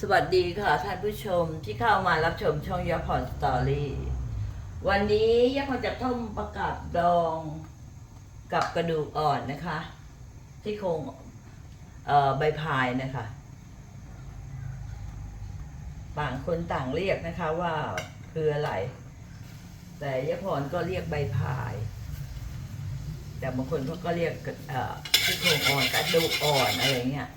สวัสดีค่ะท่านผู้ชมที่เข้ามารับชมช่องยาผ่อนสตอรี่ วันนี้ยาผ่อนจะต้มประกาศดองกับกระดูกอ่อนนะคะ ที่โครงใบพายนะคะต่างคนต่างเรียกนะคะว่าคืออะไร แต่ยาผ่อนก็เรียกใบพาย แต่บางคนเขาก็เรียกที่โครงอ่อนกระดูกอ่อนอะไรเงี้ย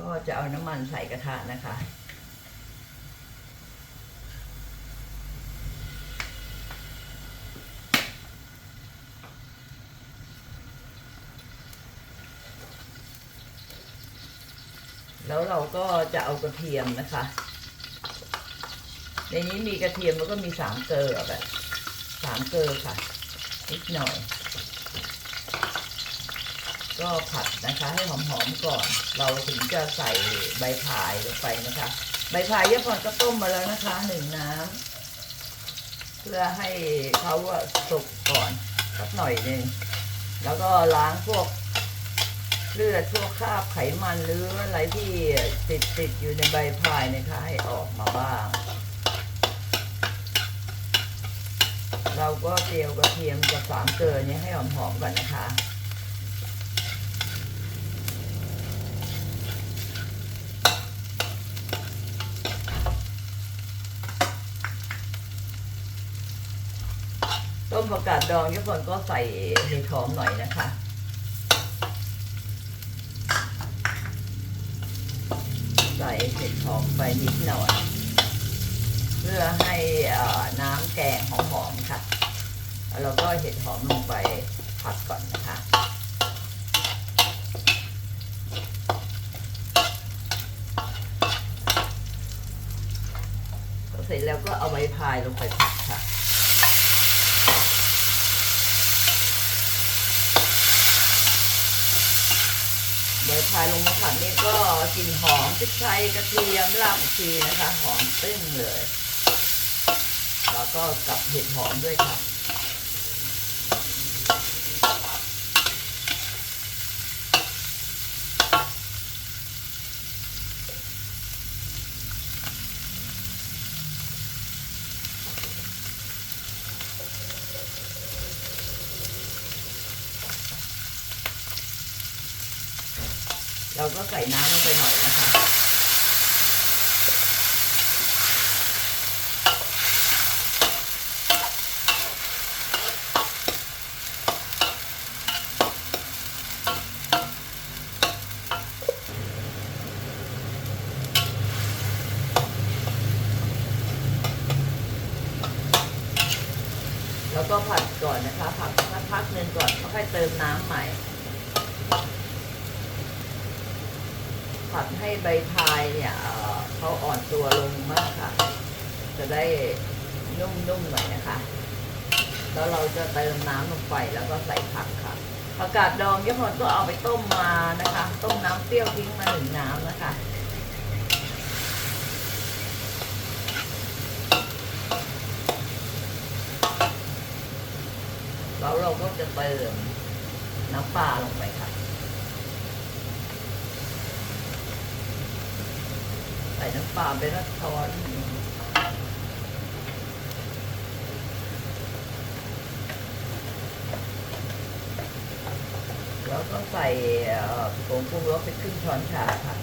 ก็จะเอาน้ำมันใส่กระทะนะคะ แล้วเราก็จะเอากระเทียมนะคะ ในนี้มีกระเทียมแล้วก็มีสามเกลือแบบสามเกลือค่ะนิดหน่อย ก็ผัดนะคะ ให้หอมๆก่อน เราถึงจะใส่ใบพายลงไปนะคะ ใบพายเยอะพอก็ต้มมาแล้วนะคะหนึ่งน้ำเพื่อให้เขาสุกก่อนสักหน่อยหนึ่งแล้วก็ล้างพวกเลือดพวกคราบไขมันหรืออะไรที่ติดติดอยู่ในใบพายนะคะให้ออกมาบ้าง เราก็เจียวกระเทียมกับสามเกลือนี้ให้หอมๆก่อนนะคะ ต้มผักกาดดองทุกคนก็ใส่เห็ดหอมหน่อยนะคะใส่เห็ดหอมไปนิดหน่อย เพื่อให้น้ำแกงหอมๆค่ะแล้วก็เห็ดหอมลงไปผัดก่อนนะคะเสร็จแล้วก็เอาใบพายลงไปผัดค่ะ พายลงมาผัดนี่ก็กลิ่นหอมพริกไทยกระเทียมรากผักชีนะคะ หอมตึ้งเลย แล้วก็กับเห็ดหอมด้วยค่ะ ก็ใส่น้ำลงไปหน่อยนะคะ แล้วก็ผัดก่อนนะคะผัดสักพักหนึ่งก่อนแล้วค่อยเติมน้ำใหม่ ผัด ให้ใบพายเนี่ยเอ่อเขาอ่อนตัวลงมากค่ะ จะได้นุ่มๆหน่อยนะคะ แล้วเราจะเติมน้ำลงไปแล้วก็ใส่ผักค่ะผักกาดดองยี่ห้อก็เอาไปต้มมานะคะ ต้มน้ำเปรี้ยวทิ้งมาหนึ่งน้ำนะคะแล้วเราก็จะเติมน้ำปลาลงไปค่ะ ใส่ น้ำปลาไปละช้อนแล้วก็ใส่เอ่อผงปรุงรสไปครึ่งช้อนชาค่ะ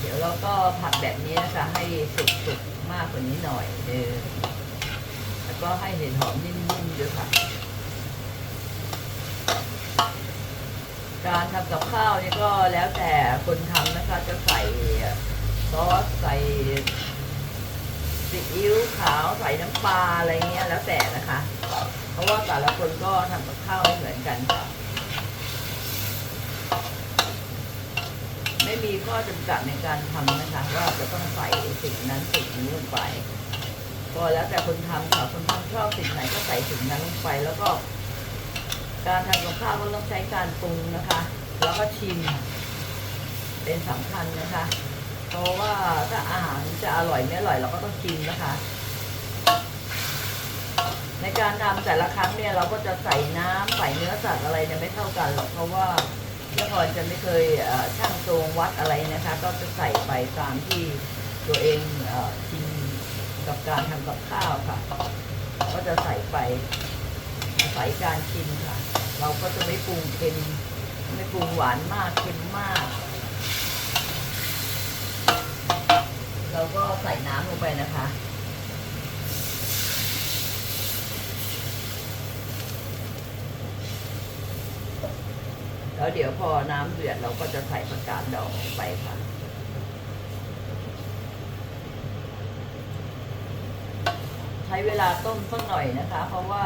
เดี๋ยวเราก็ผัดแบบนี้นะคะให้สุกๆมากกว่านี้หน่อยเนึง แล้วก็ให้เห็ดหอมนิ่มๆด้วยค่ะ การทำกับข้าวนี่ก็แล้วแต่คนทำนะคะ จะใส่ซอสใส่ซีอิ๊วขาวใส่น้ำปลาอะไรเงี้ยแล้วแต่นะคะ เพราะว่าแต่ละคนก็ทำกับข้าวไม่เหมือนกันค่ะไม่มีข้อจำกัดในการทำนะคะว่าจะต้องใส่สิ่งนั้นสิ่งนี้ลงไป ก็แล้วแต่คนทำค่ะคนทำชอบสิ่งไหนก็ใส่สิ่งนั้นลงไป แล้วก็ การทำกับข้าวก็ต้องใช้การปรุงนะคะ แล้วก็ชิม เป็นสำคัญนะคะ เพราะว่าถ้าอาหารจะอร่อยไม่อร่อยเราก็ต้องชิมนะคะ ในการทำแต่ละครั้งเนี่ยเราก็จะใส่น้ำใส่เนื้อสัตว์อะไรเนี่ยไม่เท่ากันหรอกเพราะว่าเมื่อก่อจะไม่เคยช่างตวงวัดอะไรนะคะ ก็จะใส่ไปตามที่ตัวเองชิน กับการทำกับข้าวค่ะ ก็จะใส่ไปอาศัยการชิมค่ะ เราก็จะไม่ปรุงเค็มไม่ปรุงหวานมากเค็มมาก เราก็ใส่น้ำลงไปนะคะแล้วเดี๋ยวพอน้ำเดือดเราก็จะใส่ผักกาดดองลงไปค่ะ ใช้เวลาต้มสักหน่อยนะคะ เพราะว่า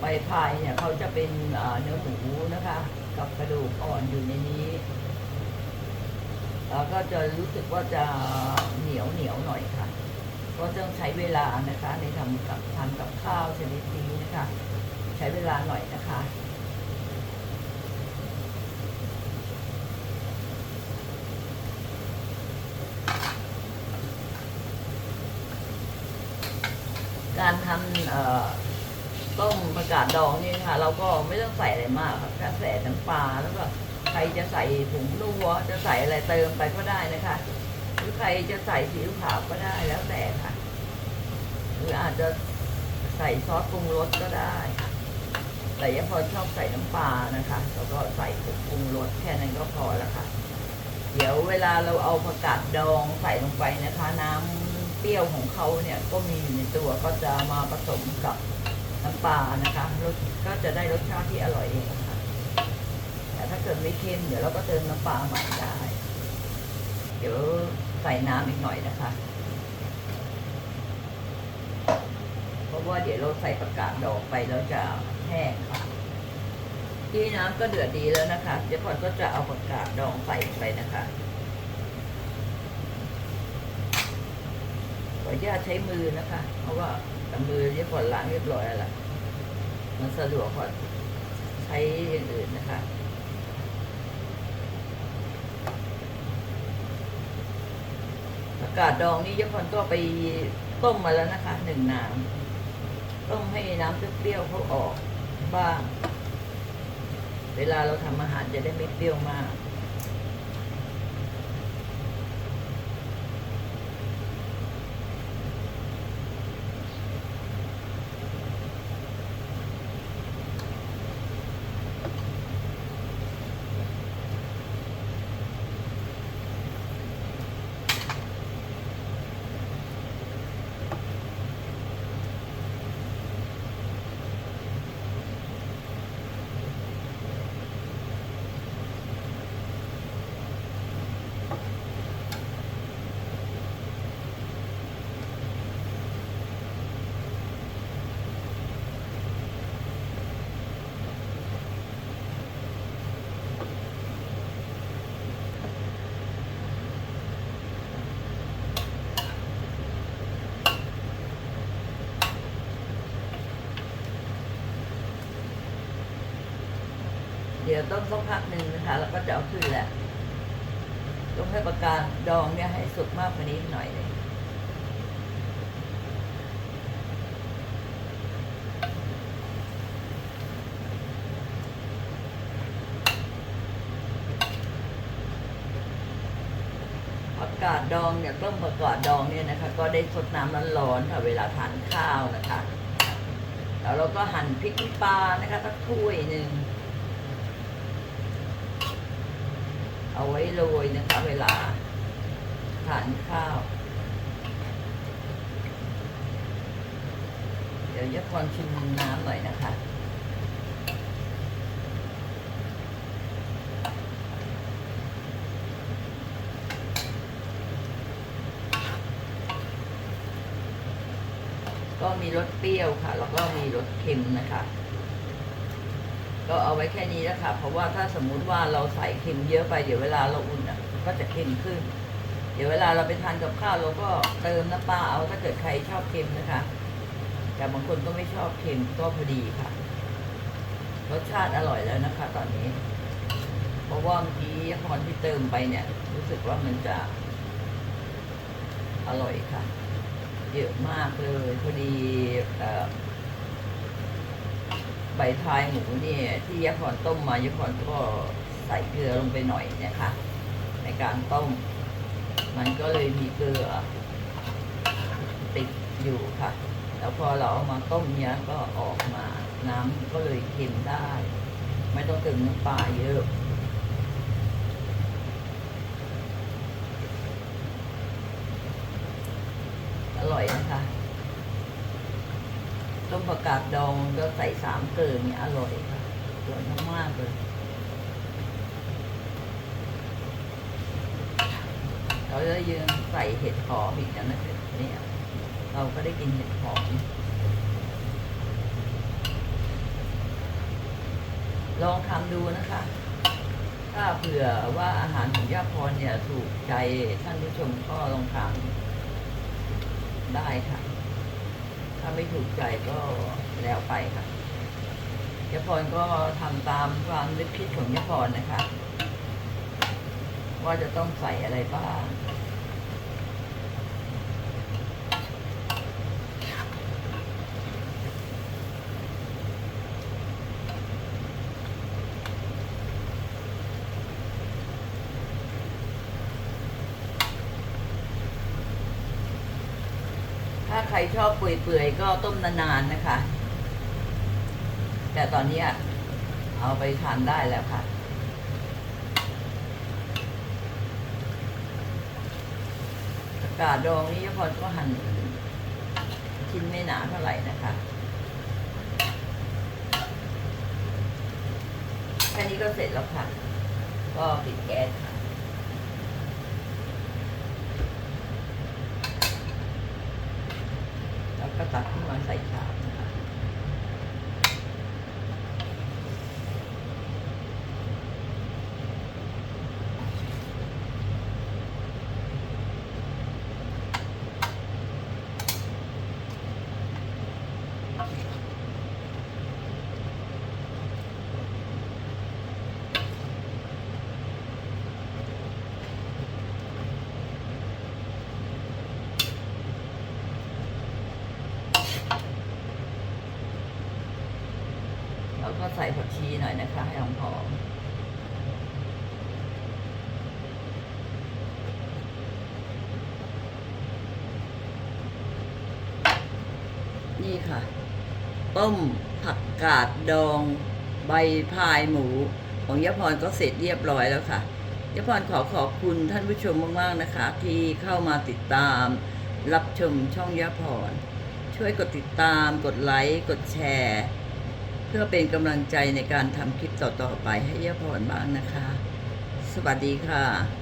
ใบพายเนี่ยเขาจะเป็นเอ่อเนื้อหมูนะคะ กับกระดูกอ่อนอยู่ในนี้แล้วก็จะรู้สึกว่าจะเหนียวเหนียวหน่อยค่ะ ก็ต้องใช้เวลานะคะ ในทำกับทำกับข้าวชนิดนี้นะคะ ใช้เวลาหน่อยนะคะ การทำเอ่อต้มประกาศดองนี่ค่ะ เราก็ไม่ต้องใส่อะไรมากค่ะแค่ใส่น้ำปลาแล้วก็ใครจะใส่ผงนัวจะใส่อะไรเติมไปก็ได้นะคะหรือใครจะใส่ซีอิ๊วขาวก็ได้แล้วแต่ค่ะ หรืออาจจะใส่ซอสปรุงรสก็ได้ แต่ยังพอชอบใส่น้ำปลานะคะ แล้วก็ใส่ผงปรุงรสแค่นั้นก็พอแล้วค่ะ เดี๋ยวเวลาเราเอาผักกาดดองใส่ลงไปนะคะ น้ำ เปรี้ยวของเขาเนี่ยก็มีอยู่ในตัวก็จะมาผสมกับน้ำปลานะคะรสก็จะได้รสชาติที่อร่อยเองค่ะแต่ถ้าเกิดไม่เค็มเดี๋ยวเราก็เติมน้ำปลาใหม่ได้ เดี๋ยวใส่น้ำอีกหน่อยนะคะ เพราะว่าเดี๋ยวเราใส่ผักกาดดองไปแล้วจะแห้งค่ะ ที่น้ำก็เดือดดีแล้วนะคะ เดี๋ยวพอนก็จะเอาผักกาดดองใส่ไปนะคะ ออนุญาตใช้มือนะคะ เพราะว่ามือเรียบร้อยล้างเรียบร้อยแล้วล่ะมันสะดวกกว่าใช้อย่างอื่นนะคะผักาดดองนี่ยศพรก็ไปต้มมาแล้วนะคะหนึ่งน้ำต้มให้น้ำเปรี้ยวเขาออกบ้าง เวลาเราทำอาหารจะได้ไม่เปรี้ยวมาก ยวต้มสักพักหนึ่งนะคะแล้วก็จะเอาขึ้นแหละต้องให้ประการดองเนี่ยให้สุกมากกว่านี้หน่อยหนึงผักกาดดองเนี่ยต้มผักกาดดองเนี่ยนะคะ ก็ได้สดน้ำร้อนๆค่ะเวลาทานข้าวนะคะแล้วเราก็หั่นพริกน้ปลานะคะสักถ้วยหนึ่ง เอาไว้โรยนะคะเวลาทานข้าว เดี๋ยวจะคอนชิมน้ำหน่อยนะคะ ก็มีรสเปรี้ยวค่ะ แล้วก็มีรสเค็มนะคะ ก็เอาไว้แค่นี้นะคะเพราะว่าถ้าสมมุติว่าเราใส่เค็มเยอะไปเดี๋ยวเวลาเราอุ่นอะก็จะเค็มขึ้น เดี๋ยวเวลาเราไปทานกับข้าวเราก็เติมน้ำปลาเอาถ้าเกิดใครชอบเค็มนะคะ แต่บางคนก็ไม่ชอบเค็มก็พอดีค่ะ รสชาติอร่อยแล้วนะคะ ตอนนี้ เพราะว่าเมื่อกี้พรที่เติมไปเนี่ย รู้สึกว่ามันจะอร่อยค่ะ เยอะมากเลยพอดีเอ่อ บพายหมูเนี่ยที่ยะพรต้มมายะพรก็ใส่เกลือลงไปหน่อยเนะคะ ในการต้ม มันก็เลยมีเกลือติดอยู่ค่ะ แล้วพอเราเอามาต้มเนี้ยก็ออกมา น้ำก็เลยเค็มได้ ไม่ต้องเติมน้ำปลาเยอะอร่อยนะคะ ต้มผักกาดดองก็ใส่สามเกลือเนี่ยอร่อยค่ะอร่อยมากๆเลยเราจะยืนใส่เห็ดหอมอีกนะเนี่ยเราก็ได้กินเห็ดหอมลองทำดูนะคะ ถ้าเผื่อว่าอาหารของย่าพรเนี่ยถูกใจท่านผู้ชมก็ลองทำได้ค่ะ ถ้าไม่ถูกใจก็แล้วไปค่ะย่าพรก็ทำตามความนึกคิดของย่าพรนะคะ ว่าจะต้องใส่อะไรบ้าง ชอบเปื่อยๆก็ต้มนานๆนะคะ แต่ตอนนี้เอาไปทานได้แล้วค่ะกกาดดองนี่พอก็หั่นชิ้นไม่หนาเท่าไหร่นะคะแค่นี้ก็เสร็จแล้วค่ะ ก็ปิดแก๊สค่ะ แล้วก็ตักขึ้นมาใส่ชามนะคะแล้วก็ใส่ผักชีหน่ อยนะคะให้หอมๆนี่ค่ะ ต้มผักกาดดองใบพายหมู ของยพรก็เสร็จเรียบร้อยแล้วค่ะยพรขอขอบคุณท่านผู้ชมมากๆนะคะ ที่เข้ามาติดตาม รับชมช่องยพรช่วยกดติดตามกดไลค์ กดแชร์ พื่อเป็นกำลังใจในการทำคลิปต่อๆไปให้ยะพรบ้างนะคะ สวัสดีค่ะ